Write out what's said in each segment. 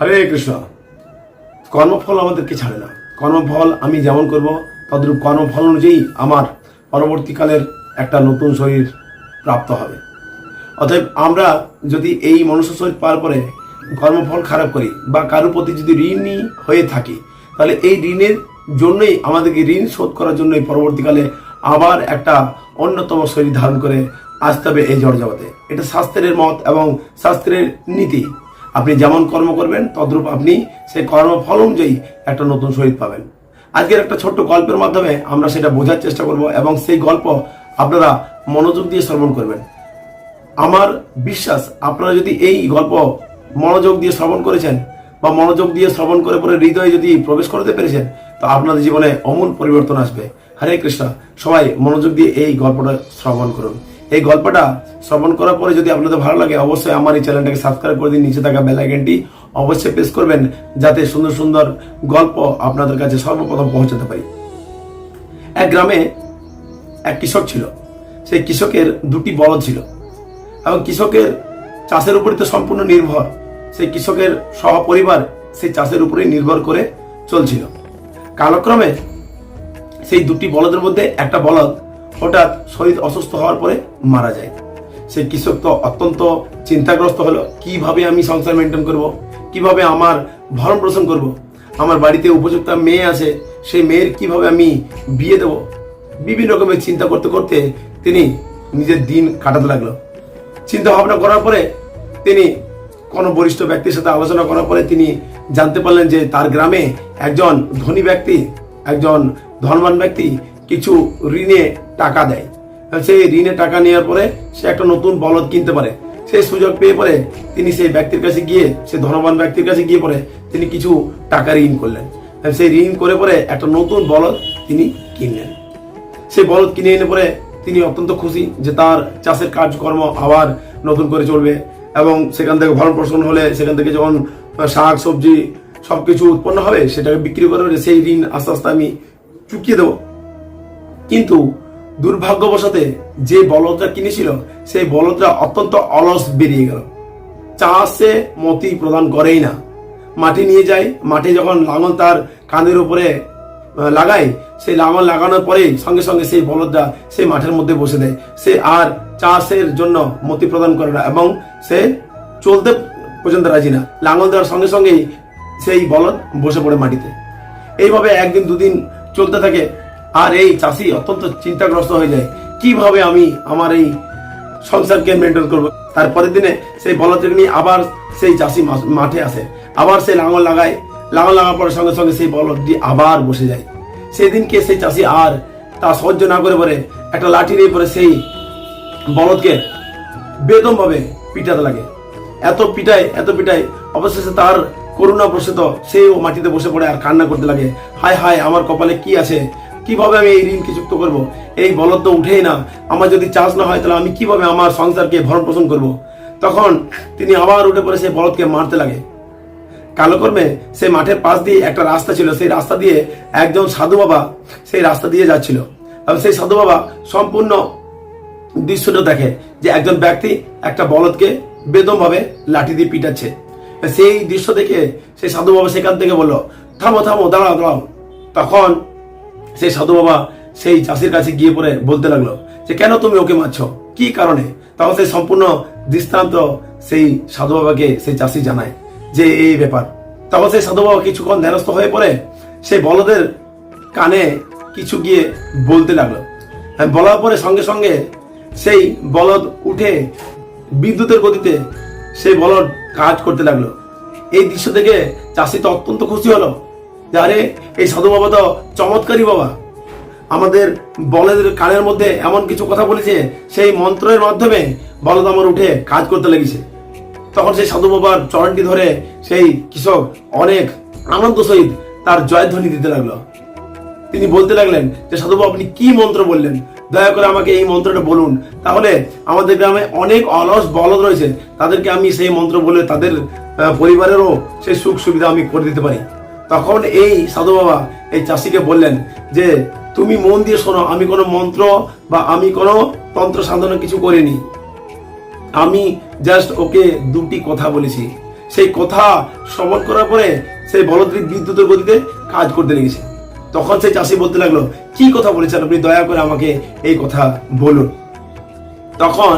হরে কৃষ্ণ। কর্মফল আমাদেরকে ছাড়ে না। কর্মফল আমি যেমন করব, তদ্রূপ কর্মফল অনুযায়ী আমার পরবর্তীকালের একটা নতুন শরীর প্রাপ্ত হবে। অতএব আমরা যদি এই মনুষ্য শরীর পাওয়ার পরে কর্মফল খারাপ করি বা কারোর প্রতি যদি ঋণই হয়ে থাকি, তাহলে এই ঋণের জন্যই আমাদেরকে ঋণ শোধ করার জন্যই পরবর্তীকালে আবার একটা অন্যতম শরীর ধারণ করে আসতে হবে এই জড় জগতে এটা শাস্ত্রের মত এবং শাস্ত্রের নীতি। আপনি যেমন কর্ম করবেন, তদ্রূপ আপনি সেই কর্মফল অনুযায়ী একটা নতুন শরীর পাবেন। আজকের একটা ছোট্ট গল্পের মাধ্যমে আমরা সেটা বোঝার চেষ্টা করব এবং সেই গল্প আপনারা মনোযোগ দিয়ে শ্রবণ করবেন। আমার বিশ্বাস, আপনারা যদি এই গল্প মনোযোগ দিয়ে শ্রবণ করেছেন বা মনোযোগ দিয়ে শ্রবণ করে পরে হৃদয়ে যদি প্রবেশ করতে পেরেছেন, তো আপনাদের জীবনে অমূল পরিবর্তন আসবে। হরে কৃষ্ণ, সবাই মনোযোগ দিয়ে এই গল্পটা শ্রবণ করুন। এই গল্পটা শ্রবণ করার পরে যদি আপনাদের ভালো লাগে, অবশ্যই আমার এই চ্যানেলটাকে সাবস্ক্রাইব করে দিন, নিচে থাকা বেল আইকনটি অবশ্যই প্রেস করবেন, যাতে সুন্দর সুন্দর গল্প আপনাদের কাছে সর্বপ্রথম পৌঁছাতে পারি। এক গ্রামে এক কৃষক ছিল। সেই কৃষকের দুটি বলদ ছিল এবং কৃষকের চাষের উপরই তো সম্পূর্ণ নির্ভর। সেই কৃষকের সহপরিবার সেই চাষের উপরেই নির্ভর করে চলছিল। কালক্রমে সেই দুটি বলদের মধ্যে একটা বলদ হঠাৎ শরীর অসুস্থ হওয়ার পরে মারা যায়। সেই কৃষক তো অত্যন্ত চিন্তাগ্রস্ত হলো, কীভাবে আমি সংসার মেনটেন করব? কীভাবে আমার ভরণ পোষণ করব? আমার বাড়িতে উপযুক্ত মেয়ে আছে, সেই মেয়ের কীভাবে আমি বিয়ে দেব? বিভিন্ন রকমের চিন্তা করতে করতে তিনি নিজের দিন কাটাতে লাগল। চিন্তা ভাবনা করার পরে তিনি কোনো বরিষ্ঠ ব্যক্তির সাথে আলোচনা করার পরে তিনি জানতে পারলেন যে তার গ্রামে একজন ধনী ব্যক্তি, একজন ধনবান ব্যক্তি কিছু ঋণে টাকা দেয়। সেই ঋণে টাকা নেওয়ার পরে সে একটা নতুন বলদ কিনতে পারে। সেই সুযোগ পেয়ে পরে তিনি সেই ব্যক্তির কাছে গিয়ে সে ধনবান ব্যক্তির কাছে গিয়ে পরে তিনি কিছু টাকা ঋণ করলেন। সেই ঋণ করে পরে একটা নতুন বলদ তিনি কিনলেন। সেই বলদ কিনে এনে পরে তিনি অত্যন্ত খুশি যে তার চাষের কাজকর্ম আবার নতুন করে চলবে এবং সেখান থেকে ভরণ পোষণ হলে সেখান থেকে যখন শাক, সবজি সবকিছু উৎপন্ন হবে, সেটাকে বিক্রি করে সেই ঋণ আস্তে আস্তে আমি চুকিয়ে দেবো। কিন্তু দুর্ভাগ্যবশতে যে বলদটা কিনেছিল, সেই বলদটা অত্যন্ত অলস বেরিয়ে গেল। চাষে মতি প্রদান করেই না। মাটি নিয়ে যায়, মাটি যখন লাঙল তার কাঁধের উপরে লাগায়, সেই লাঙল লাগানোর পরেই সঙ্গে সঙ্গে সেই বলদটা সেই মাঠের মধ্যে বসে দেয়। সে আর চাষের জন্য মতি প্রদান করে না এবং সে চলতে পর্যন্ত রাজি না। লাঙল দেওয়ার সঙ্গে সঙ্গেই সেই বলদ বসে পড়ে মাটিতে। এইভাবে একদিন দুদিন চলতে থাকে। আর এই চাষি অত্যন্ত চিন্তাগ্রস্ত হয়ে যায়। কীভাবে আমি আমার এই সংসারকে মেনটেন করব? তারপরের দিনে সেই বলদকে নিয়ে আবার সেই চাষি মাঠে আসে। আবার সেই লাঙল লাগায়। লাঙল লাগার পরে সঙ্গে সঙ্গে সেই বলদটি আবার বসে যায়। সেদিনকে সেই চাষি আর তা সহ্য না করে পরে একটা লাঠি নিয়ে পরে সেই বলদকে বেদম ভাবে পিটাতে লাগে। এত পিটায় এত পিটায়, অবশেষে তার করুণা প্রসিত সেও মাটিতে বসে পড়ে আর কান্না করতে লাগে। হায় হায়, আমার কপালে কি আছে? কীভাবে আমি এই ঋণকে যুক্ত করব? এই বলদ তো উঠেই না। আমার যদি চাষ না হয়, তাহলে আমি কীভাবে আমার সংসারকে ভরণ পোষণ করব? তখন তিনি আবার উঠে পড়ে সেই বলদকে মারতে লাগে। কালকর্মে সেই মাঠের পাশ দিয়ে একটা রাস্তা ছিল। সেই রাস্তা দিয়ে একজন সাধু বাবা সেই রাস্তা দিয়ে যাচ্ছিল। এবং সেই সাধু বাবা সম্পূর্ণ দৃশ্যটা দেখে যে একজন ব্যক্তি একটা বলদকে বেদমভাবে লাঠি দিয়ে পিটাচ্ছে। সেই দৃশ্য দেখে সেই সাধু বাবা সেখান থেকে বলল, থামো থামো, দাঁড়াও দাঁড়াও। তখন সেই সাধু বাবা সেই চাষির কাছে গিয়ে পরে বলতে লাগল যে কেন তুমি ওকে মারছো? কি কারণে? তখন সেই সম্পূর্ণ দৃষ্টান্ত সেই সাধু বাবাকে সেই চাষি জানায় যে এই ব্যাপার। তখন সেই সাধু বাবা কিছুক্ষণ ধ্যানস্থ হয়ে পড়ে সেই বলদের কানে কিছু গিয়ে বলতে লাগল। হ্যাঁ, বলার পরে সঙ্গে সঙ্গে সেই বলদ উঠে বিদ্যুতের গতিতে সেই বলদ কাজ করতে লাগল। এই দৃশ্য দেখে চাষি তো অত্যন্ত খুশি হলো। আরে, এই সাধু বাবা তো চমৎকারী বাবা। আমাদের বলদের কানের মধ্যে এমন কিছু কথা বলেছে, সেই মন্ত্রের মাধ্যমে বলদ আমার উঠে কাজ করতে লেগেছে। তখন সেই সাধু বাবার চরণটি ধরে সেই কৃষক অনেক আনন্দ সহিত তার জয়ধ্বনি দিতে লাগল। তিনি বলতে লাগলেন যে সাধুবাবু আপনি কি মন্ত্র বললেন? দয়া করে আমাকে এই মন্ত্রটা বলুন। তাহলে আমাদের গ্রামে অনেক অলস বলদ রয়েছে। তাদেরকে আমি সেই মন্ত্র বলে তাদের পরিবারেরও সেই সুখ সুবিধা আমি করে দিতে পারি। তখন এই সাধু বাবা, এই চাষিকে বললেন যে, তুমি মন দিয়ে শোনো, আমি কোনো মন্ত্র বা আমি কোনো তন্ত্র সাধনা কিছু করিনি। আমি জাস্ট ওকে দুটি কথা বলেছি। সেই কথা শ্রবণ করার পরে সেই বলদ্রিক বিদ্যুতের গতিতে কাজ করতে লেগেছে। তখন সেই চাষি বলতে লাগল, কি কথা বলেছেন আপনি? দয়া করে আমাকে এই কথা বলুন। তখন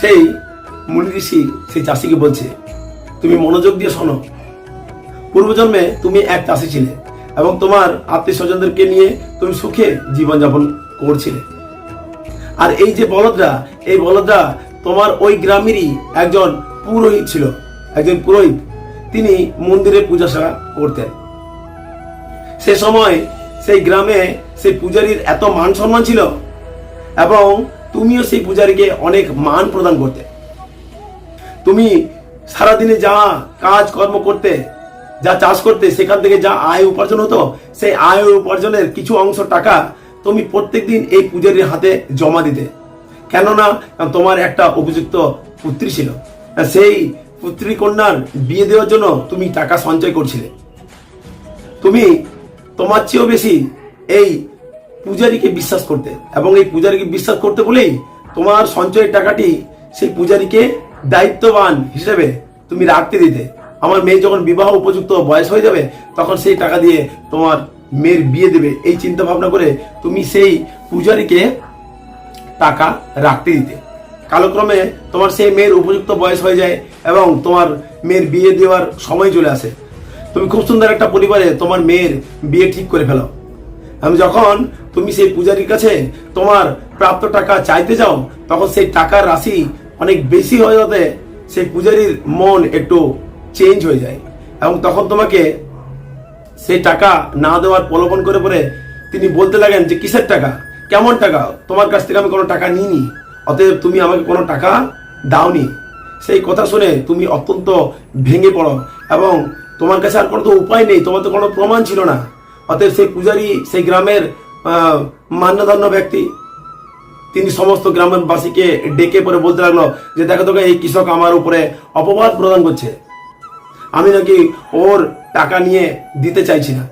সেই মুনি ঋষি সেই চাষিকে বলছে, তুমি মনোযোগ দিয়ে শোনো পূর্বজন্মে তুমি এক চাষি ছিলে এবং তোমার আত্মীয় স্বজনদেরকে নিয়ে তুমি সুখে জীবনযাপন করছিলে। আর এই যে বলদরা, এই বলদরা তোমার ওই গ্রামেরই একজন পুরোহিত ছিল, একজন পুরোহিত। তিনি মন্দিরে পূজা সেবা করতেন। সে সময় সেই গ্রামে সেই পূজারীর এত মান সম্মান ছিল এবং তুমিও সেই পূজারীকে অনেক মান প্রদান করতে। তুমি সারাদিনে যা কাজ কর্ম করতে যা চাষ করতে, সেখান থেকে যা আয় উপার্জন হতো, সেই আয় উপার্জনের কিছু অংশ টাকা তুমি প্রত্যেকদিন এই পূজারীর হাতে জমা দিতে। কেননা তোমার একটা উপযুক্ত পুত্রী ছিল। সেই পুত্রী কন্যার বিয়ে দেওয়ার জন্য তুমি টাকা সঞ্চয় করছিলে। তুমি তোমার চেয়েও বেশি এই পূজারীকে বিশ্বাস করতে। এবং এই পূজারীকে বিশ্বাস করতে বলেই তোমার সঞ্চয়ের টাকাটি সেই পূজারীকে দায়িত্ববান হিসেবে তুমি রাখতে দিতে। আমার মেয়ে যখন বিবাহ উপযুক্ত বয়স হয়ে যাবে, তখন সেই টাকা দিয়ে তোমার মেয়ের বিয়ে দেবে। এই চিন্তা ভাবনা করে তুমি সেই পূজারীকে টাকা রাখতে দিতে। কালক্রমে তোমার সেই মেয়ের উপযুক্ত বয়স হয়ে যায় এবং তোমার মেয়ের বিয়ে দেওয়ার সময় চলে আসে। তুমি খুব সুন্দর একটা পরিবারে তোমার মেয়ের বিয়ে ঠিক করে ফেলো। আমি যখন তুমি সেই পূজারীর কাছে তোমার প্রাপ্ত টাকা চাইতে যাও, তখন সেই টাকার রাশি অনেক বেশি হয়ে যাতে সেই পূজারীর মন একটু চেঞ্জ হয়ে যায়। এবং তখন তোমাকে সেই টাকা না দেওয়ার প্রলোভন করে পরে তিনি বলতে লাগেন যে, কিসের টাকা? কেমন টাকা? তোমার কাছ থেকে আমি কোনো টাকা নিইনি। অতএব তুমি আমাকে কোনো টাকা দাওনি। সেই কথা শুনে তুমি অত্যন্ত ভেঙে পড়ো এবং তোমার কাছে আর কোনো তো উপায় নেই, তোমার তো কোনো প্রমাণ ছিল না। অতএব সেই পূজারী, সেই গ্রামের মান্যধন্য ব্যক্তি, তিনি সমস্ত গ্রামের বাসীকে ডেকে পরে বলতে লাগল যে, দেখো তোকে এই কৃষক আমার উপরে অপবাদ প্রদান করছে। আমি নাকি ওর টাকা নিয়ে দিতে চাইছি না।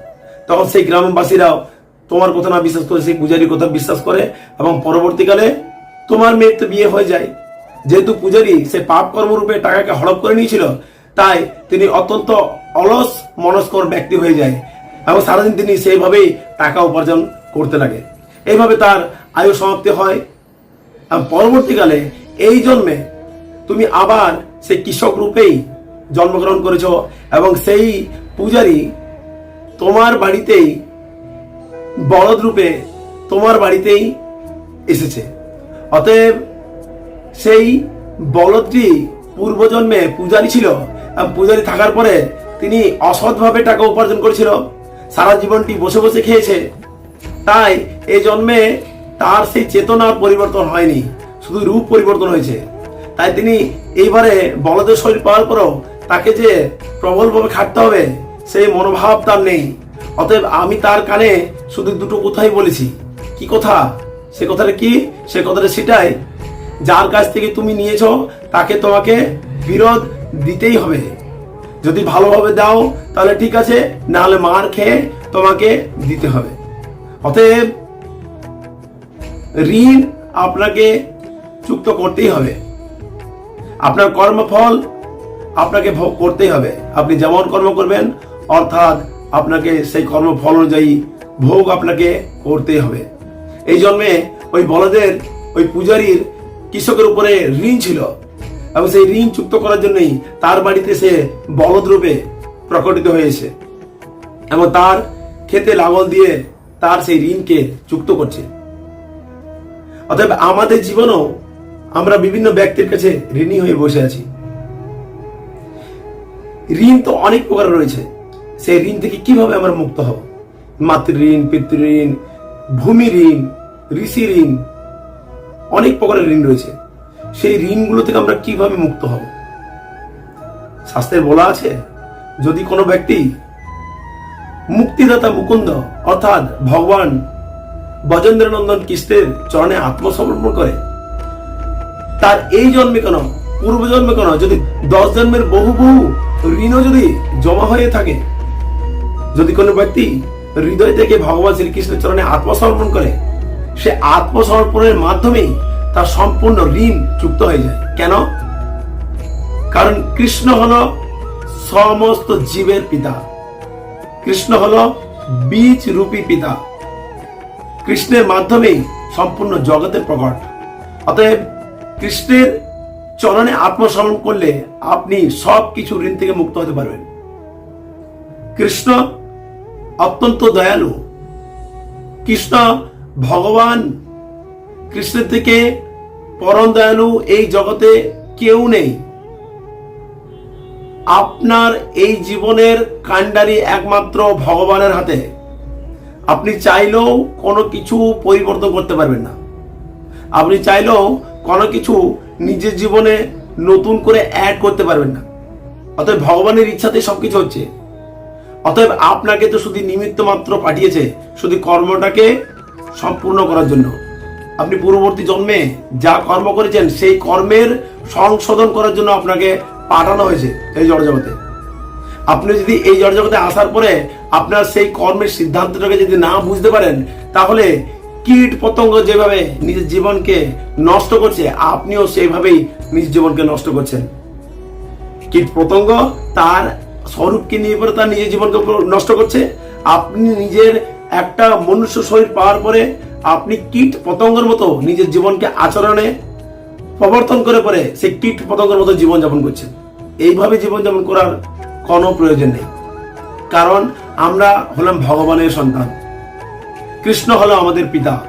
তখন সেই গ্রামবাসীরাও তোমার কথা না বিশ্বাস করে, সেই পূজারীর কথা বিশ্বাস করে এবং পরবর্তীকালে তোমার মেয়ের তো বিয়ে হয়ে যায়। যেহেতু পূজারী সে পাপ কর্মরূপে টাকাকে হড়প করে নিয়েছিল, তাই তিনি অত্যন্ত অলস মনস্কর ব্যক্তি হয়ে যায় এবং সারাদিন তিনি সেইভাবেই টাকা উপার্জন করতে লাগে। এইভাবে তার আয়ু সমাপ্তি হয়। আর পরবর্তীকালে এই জন্মে তুমি আবার সেই কৃষক রূপেই জন্মগ্রহণ করেছ এবং সেই পূজারী তোমার বাড়িতেই বলদ রূপে তোমার বাড়িতেই এসেছে। অতএব সেই বলদটি পূর্বজন্মে পূজারী ছিল পূজারী থাকার পরে তিনি অসৎভাবে টাকা উপার্জন করেছিল। সারা জীবনটি বসে বসে খেয়েছে। তাই এই জন্মে তার সেই চেতনার পরিবর্তন হয়নি, শুধু রূপ পরিবর্তন হয়েছে। তাই তিনি এইবারে বলদের শরীর পাওয়ার পরও তাকে যে প্রবলভাবে খাটতে হবে, সেই মনোভাব তার নেই। অতএব আমি তার কানে শুধু দুটো কথাই বলেছি। কি কথা? সে কথাটা কি? সে কথাটা সেটাই। যার কাছ থেকে তুমি নিয়েছো, তাকে তোমাকে বিরোধ দিতেই হবে। যদি ভালোভাবে দাও, তাহলে ঠিক আছে, নাহলে মার খেয়ে তোমাকে দিতে হবে। অতএব ঋণ আপনাকে চুক্ত করতেই হবে। আপনার কর্মফল আপনাকে ভোগ করতেই হবে। আপনি যেমন কর্ম করবেন, অর্থাৎ আপনাকে সেই কর্মফল অনুযায়ী ভোগ আপনাকে করতেই হবে। এই জন্মে ওই বলদের, ওই পূজারীর কৃষকের উপরে ঋণ ছিল এবং সেই ঋণ চুক্ত করার জন্যই তার বাড়িতে সে বলদ রূপে প্রকটিত হয়েছে এবং তার খেতে লাঙল দিয়ে তার সেই ঋণকে চুক্ত করছে। অতএব আমাদের জীবনও আমরা বিভিন্ন ব্যক্তির কাছে ঋণী হয়ে বসে আছি। ঋণ তো অনেক প্রকার রয়েছে। সেই ঋণ থেকে কীভাবে আমরা মুক্ত হব? মাতৃ ঋণ, পিতৃ ভূমি ঋণ, ঋষি ঋণ, অনেক প্রকারের ঋণ রয়েছে। সেই ঋণগুলো থেকে আমরা কীভাবে মুক্ত হব? শাস্ত্রের বলা আছে, যদি কোনো ব্যক্তি মুক্তিদাতা মুকুন্দ, অর্থাৎ ভগবান বজেন্দ্র নন্দন কৃষ্ণের চরণে আত্মসমর্পণ করে, তার এই জন্মে কেন পূর্ব জন্মে কেন, যদি দশ জন্মের বহু বহু ঋণও যদি জমা হয়ে থাকে, যদি কোনো ব্যক্তি হৃদয় থেকে ভগবান শ্রীকৃষ্ণের চরণে আত্মসমর্পণ করে, সে আত্মসমর্পণের মাধ্যমেই তার সম্পূর্ণ ঋণ চুক্ত হয়ে যায়। কেন? কারণ কৃষ্ণ হল সমস্ত জীবের পিতা। কৃষ্ণ হল বীজ রূপী পিতা। কৃষ্ণের মাধ্যমেই সম্পূর্ণ জগতের প্রকট। অতএব কৃষ্ণের চরণে আত্মসমর্পণ করলে আপনি সব কিছু ঋণ থেকে মুক্ত হতে পারবেন। কৃষ্ণ অত্যন্ত দয়ালু। কৃষ্ণ ভগবান কৃষ্ণের থেকে পরম দয়ালু এই জগতে কেউ নেই। আপনার এই জীবনের কাণ্ডারি একমাত্র ভগবানের হাতে। আপনি চাইলেও কোনো কিছু পরিবর্তন করতে পারবেন না। আপনি চাইলেও কোনো কিছু নিজের জীবনে নতুন করে অ্যাড করতে পারবেন না। অতএব ভগবানের ইচ্ছাতেই সবকিছু হচ্ছে। অতএব আপনাকে তো শুধু নিমিত্ত মাত্র পাঠিয়েছে, শুধু কর্মটাকে সম্পূর্ণ করার জন্য। আপনি পূর্ববর্তী জন্মে যা কর্ম করেছেন, সেই কর্মের সংশোধন করার জন্য আপনাকে পাঠানো হয়েছে এই জড়জগতে। আপনি যদি এই জড়জগতে আসার পরে আপনার সেই কর্মের সিদ্ধান্তটাকে যদি না বুঝতে পারেন, তাহলে কীট পতঙ্গ যেভাবে নিজের জীবনকে নষ্ট করছে, আপনিও সেইভাবেই নিজের জীবনকে নষ্ট করছেন। কীট পতঙ্গ তার স্বরূপকে নিয়ে পরে তার নিজের জীবনকে নষ্ট করছে। আপনি নিজের একটা মনুষ্য শরীর পাওয়ার পরে আপনি কীট পতঙ্গের মতো নিজের জীবনকে আচরণে প্রবর্তন করে পরে সেই কীট পতঙ্গের মতো জীবনযাপন করছেন। এইভাবে জীবনযাপন করার কোনো প্রয়োজন নেই। কারণ আমরা হলাম ভগবানের সন্তান। কৃষ্ণ হলো আমাদের পিতা।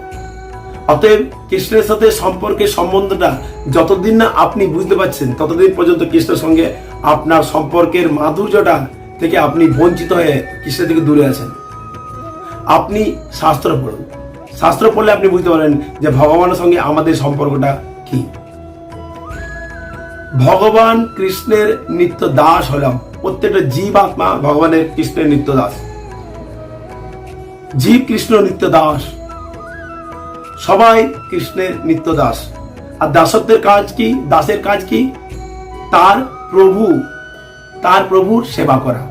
অতএব কৃষ্ণের সাথে সম্পর্কের সম্বন্ধটা যতদিন না আপনি বুঝতে পারছেন, ততদিন পর্যন্ত কৃষ্ণের সঙ্গে আপনার সম্পর্কের মাধুর্যটা থেকে আপনি বঞ্চিত হয়ে কৃষ্ণের থেকে দূরে আছেন। আপনি শাস্ত্র পড়ুন। শাস্ত্র পড়লে আপনি বুঝতে পারেন যে ভগবানের সঙ্গে আমাদের সম্পর্কটা কি। ভগবান কৃষ্ণের নিত্য দাস হলাম। প্রত্যেকটা জীব আত্মা ভগবানের কৃষ্ণের নিত্য দাস। জীব কৃষ্ণ নিত্য দাস। সবাই কৃষ্ণের নিত্য দাস। আর দাসত্বের কাজ কি? দাসের কাজ কি? তার প্রভু, তার প্রভুর সেবা করা।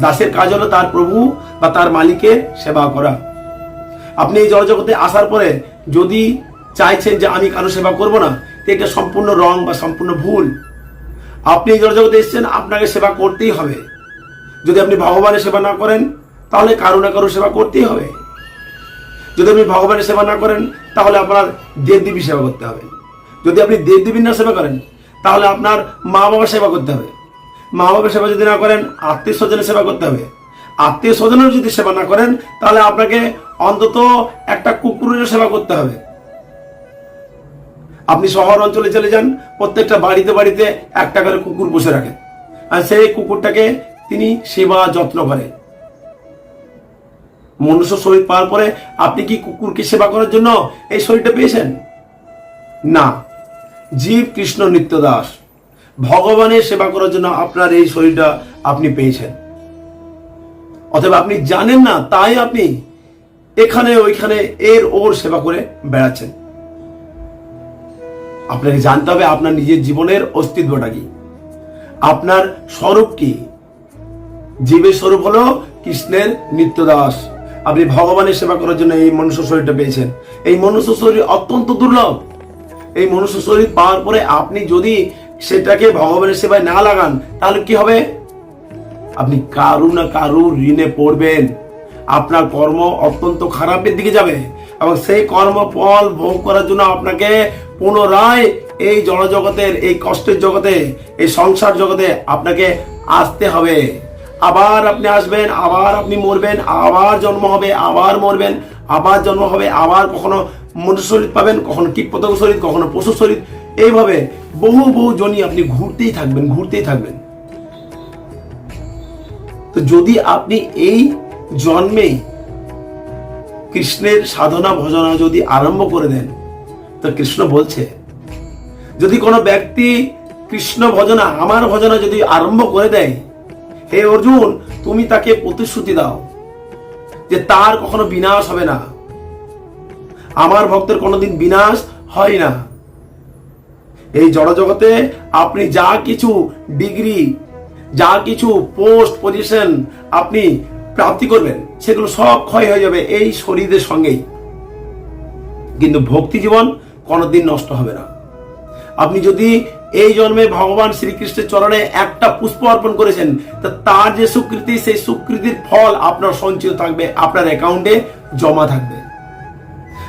দাসের কাজ হলো তার প্রভু বা তার মালিকের সেবা করা। আপনি এই জগতে আসার পরে যদি চাইছেন যে আমি কারও সেবা করব না, তো এটা সম্পূর্ণ রং বা সম্পূর্ণ ভুল। আপনি এই জগতে এসেছেন, আপনাকে সেবা করতেই হবে। যদি আপনি ভগবানের সেবা না করেন তাহলে কারও না কারও সেবা করতেই হবে। যদি আপনি ভগবানের সেবা না করেন, তাহলে আপনার দেব দেবী সেবা করতে হবে। যদি আপনি দেব দেবীর না সেবা করেন, তাহলে আপনার মা বাবার সেবা করতে হবে। মা বাবার সেবা যদি না করেন আত্মীয় স্বজনের সেবা করতে হবে। আত্মীয় স্বজনের যদি সেবা না করেন, তাহলে আপনাকে অন্তত একটা কুকুরের সেবা করতে হবে। আপনি শহর অঞ্চলে চলে যান, প্রত্যেকটা বাড়িতে বাড়িতে একটা করে কুকুর বসে রাখেন। আর সেই কুকুরটাকে তিনি সেবা যত্ন করে মনুষ্য শরীর পাওয়ার পরে আপনি কি কুকুরকে সেবা করার জন্য এই শরীরটা পেয়েছেন? না। জীব কৃষ্ণ নিত্য দাস ভগবানের সেবা করার জন্য আপনার এই শরীরটা আপনি পেয়েছেন। অথবা আপনি জানেন না, তাই আপনি এখানে ওইখানে এর ওর সেবা করে বেড়াচ্ছেন। আপনাকে জানতে হবে আপনার নিজের জীবনের অস্তিত্বটা কি। আপনার স্বরূপ কি? জীবের স্বরূপ হলো কৃষ্ণের নিত্য দাস আপনি ভগবানের সেবা করার জন্য এই মনুষ্য শরীরটা পেয়েছেন। এই মনুষ্য শরীর অত্যন্ত দুর্লভ। এই মনুষ্য শরীর পাওয়ার পরে আপনি যদি সেটাকে ভগবানের সেবায় না লাগান, তাহলে কি হবে? আপনি কারু না কারু ঋণে পড়বেন। আপনার কর্ম অত্যন্ত খারাপের দিকে যাবে এবং সেই কর্ম ফল ভোগ করার জন্য আপনাকে পুনরায় এই জড়জগতের, এই কষ্টের জগতে, এই সংসার জগতে আপনাকে আসতে হবে। আবার আপনি আসবেন, আবার আপনি মরবেন, আবার জন্ম হবে, আবার মরবেন, আবার জন্ম হবে, আবার কখনো মনুষ্য শরীর পাবেন, কখনো কীটপতঙ্গ শরীর, কখনো পশু শরীর। এইভাবে বহু বহু জনই আপনি ঘুরতেই থাকবেন ঘুরতেই থাকবেন। তো যদি আপনি এই জন্মে কৃষ্ণের সাধনা ভজনা যদি আরম্ভ করে দেন, তো কৃষ্ণ বলছে, যদি কোনো ব্যক্তি কৃষ্ণ ভজনা, আমার ভজনা যদি আরম্ভ করে দেয় হে অর্জুন, তুমি তাকে প্রতিশ্রুতি দাও যে তার কখনো বিনাশ হবে না। আমার ভক্তের কোনোদিন বিনাশ হয় না। এই জড়জগতে আপনি যা কিছু ডিগ্রি, যা কিছু পোস্ট পজিশন আপনি প্রাপ্তি করবেন, সেগুলো সব ক্ষয় হয়ে যাবে এই শরীরের সঙ্গেই। কিন্তু ভক্তি জীবন কোনোদিন নষ্ট হবে না। আপনি যদি এই জন্মে ভগবান শ্রীকৃষ্ণের চরণে একটা পুষ্প অর্পণ করেছেন। তা তার যে সুকৃতি, সেই সুকৃতির ফল আপনার সঞ্চিত থাকবে, আপনার অ্যাকাউন্টে জমা থাকবে।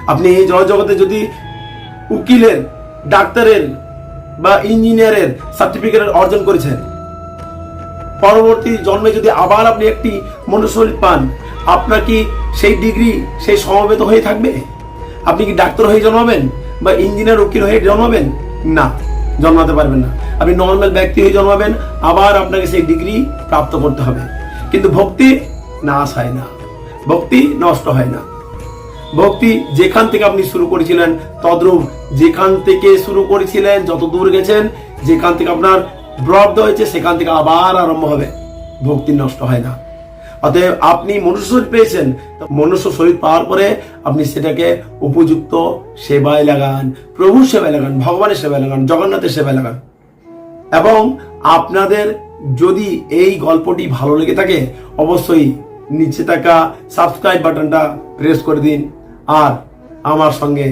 আপনি এই জগতে যদি উকিলের, ডাক্তারের বা ইঞ্জিনিয়ারের সার্টিফিকেট অর্জন করেছেন, পরবর্তী জন্মে যদি আবার আপনি একটি মনুষ্য পান, আপনার কি সেই ডিগ্রি, সেই সমবেত হয়ে থাকবে? আপনি কি ডাক্তার হয়ে জন্মাবেন বা ইঞ্জিনিয়ার উকিল হয়ে জন্মাবেন? না। জন্মাতে পারবেন না। আপনি নর্মাল ব্যক্তি হয়ে জন্মাবেন, আবার আপনাকে সেই ডিগ্রি প্রাপ্ত করতে হবে। কিন্তু ভক্তি নাশ হয় না। ভক্তি নষ্ট হয় না। ভক্তি যেখান থেকে আপনি শুরু করেছিলেন, তদ্রূপ যেখান থেকে শুরু করেছিলেন, যত দূর গেছেন, যেখান থেকে আপনার ব্রব্ধ হয়েছে, সেখান থেকে আবার আরম্ভ হবে। ভক্তি নষ্ট হয় না। অতএব আপনি মনুষ্য শরীর পেয়েছেন। মনুষ্য শরীর পাওয়ার পরে আপনি সেটাকে উপযুক্ত সেবায় লাগান, প্রভুর সেবায় লাগান, ভগবানের সেবায় লাগান, জগন্নাথের সেবায় লাগান। এবং আপনাদের যদি এই গল্পটি ভালো লেগে থাকে, অবশ্যই নিচে থাকা সাবস্ক্রাইব বাটনটা প্রেস করে দিন আর আমার সঙ্গে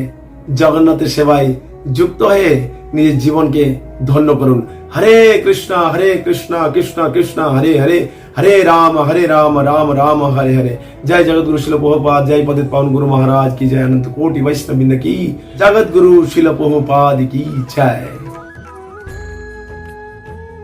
জগন্নাথের সেবায় যুক্ত হয়ে নিজের জীবনকে ধন্য করুন। हरे कृष्णा हरे कृष्णा कृष्णा कृष्णा, हरे हरे हरे राम हरे राम राम राम, हरे हरे। जय जगत गुरु शिल पोहपाद, जय पदित पावन गुरु महाराज की जय। अनंत कोटि वैष्णविंद की। जगत गुरु शिल पोहपाद की जय।